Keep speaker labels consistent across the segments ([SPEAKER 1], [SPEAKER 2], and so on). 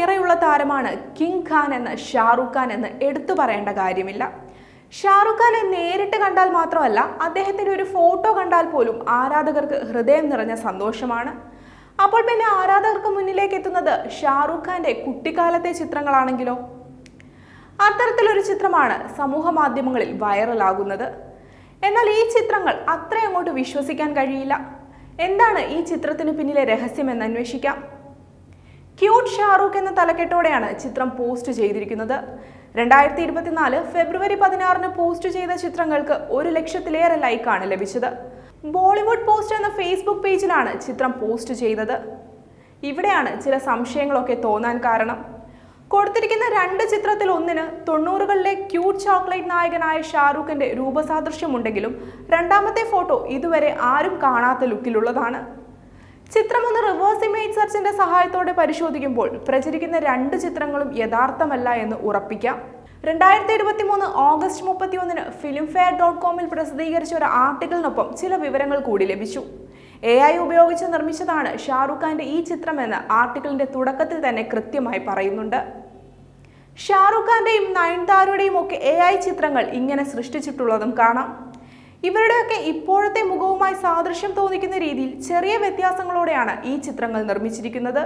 [SPEAKER 1] ഏറെയുള്ള താരമാണ് കിങ് ഖാൻ എന്ന് ഷാറുഖ് ഖാൻ എന്ന് എടുത്തു പറയേണ്ട കാര്യമില്ല. ഷാറുഖ് ഖാനെ നേരിട്ട് കണ്ടാൽ മാത്രമല്ല അദ്ദേഹത്തിന്റെ ഒരു ഫോട്ടോ കണ്ടാൽ പോലും ആരാധകർക്ക് ഹൃദയം നിറഞ്ഞ സന്തോഷമാണ്. അപ്പോൾ പിന്നെ ആരാധകർക്ക് മുന്നിലേക്ക് എത്തുന്നത് ഷാറുഖ് ഖാന്റെ കുട്ടിക്കാലത്തെ ചിത്രങ്ങളാണെങ്കിലോ? അത്തരത്തിലൊരു ചിത്രമാണ് സമൂഹ മാധ്യമങ്ങളിൽ വൈറലാകുന്നത്. എന്നാൽ ഈ ചിത്രങ്ങൾ അത്ര അങ്ങോട്ട് വിശ്വസിക്കാൻ കഴിയില്ല. എന്താണ് ഈ ചിത്രത്തിന് പിന്നിലെ രഹസ്യം എന്ന് അന്വേഷിക്കാം. ക്യൂട്ട് ഷാറൂഖ് എന്ന തലക്കെട്ടോടെയാണ് ചിത്രം പോസ്റ്റ് ചെയ്തിരിക്കുന്നത്. രണ്ടായിരത്തി ഇരുപത്തിനാല് ഫെബ്രുവരി പതിനാറിന് പോസ്റ്റ് ചെയ്ത ചിത്രങ്ങൾക്ക് ഒരു ലക്ഷത്തിലേറെ ലൈക്കാണ് ലഭിച്ചത്. ബോളിവുഡ് പോസ്റ്റ് എന്ന ഫേസ്ബുക്ക് പേജിലാണ് ചിത്രം പോസ്റ്റ് ചെയ്തത്. ഇവിടെയാണ് ചില സംശയങ്ങളൊക്കെ തോന്നാൻ കാരണം. കൊടുത്തിരിക്കുന്ന രണ്ട് ചിത്രത്തിൽ ഒന്നിന് തൊണ്ണൂറുകളിലെ ക്യൂട്ട് ചോക്ലേറ്റ് നായകനായ ഷാറൂഖിന്റെ രൂപസാദൃശ്യമുണ്ടെങ്കിലും രണ്ടാമത്തെ ഫോട്ടോ ഇതുവരെ ആരും കാണാത്ത ലുക്കിലുള്ളതാണ്. ചിത്രം ഒന്ന് റിവേഴ്സ് ഇമേജ് സെർച്ചിന്റെ സഹായത്തോടെ പരിശോധിക്കുമ്പോൾ പ്രചരിക്കുന്ന രണ്ട് ചിത്രങ്ങളും യഥാർത്ഥമല്ല എന്ന് ഉറപ്പിക്കാം. രണ്ടായിരത്തി ഇരുപത്തി മൂന്ന് ഓഗസ്റ്റ് മുപ്പത്തി ഒന്നിന് ഫിലിം ഫെയർ ഡോട്ട് കോമിൽ പ്രസിദ്ധീകരിച്ച ഒരു ആർട്ടിക്കിളിനൊപ്പം ചില വിവരങ്ങൾ കൂടി ലഭിച്ചു. എ ഐ ഉപയോഗിച്ച് നിർമ്മിച്ചതാണ് ഷാറുഖ് ഖാന്റെ ഈ ചിത്രമെന്ന് ആർട്ടിക്കിളിന്റെ തുടക്കത്തിൽ തന്നെ കൃത്യമായി പറയുന്നുണ്ട്. ഷാറുഖ് ഖാന്റെയും നയൻതാരയുടെയും ഒക്കെ എ ഐ ചിത്രങ്ങൾ ഇങ്ങനെ സൃഷ്ടിച്ചിട്ടുള്ളതും കാണാം. ഇവരുടെയൊക്കെ ഇപ്പോഴത്തെ മുഖവുമായി സാദൃശ്യം തോന്നിക്കുന്ന രീതിയിൽ ചെറിയ വ്യത്യാസങ്ങളോടെയാണ് ഈ ചിത്രങ്ങൾ നിർമ്മിച്ചിരിക്കുന്നത്.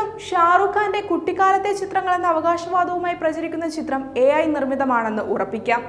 [SPEAKER 1] ഇതിൽ ഷാറുഖ് ഖാന്റെ കുട്ടിക്കാലത്തെ ചിത്രങ്ങൾ എന്ന അവകാശവാദവുമായി പ്രചരിക്കുന്ന ചിത്രം എ നിർമ്മിതമാണെന്ന് ഉറപ്പിക്കാം.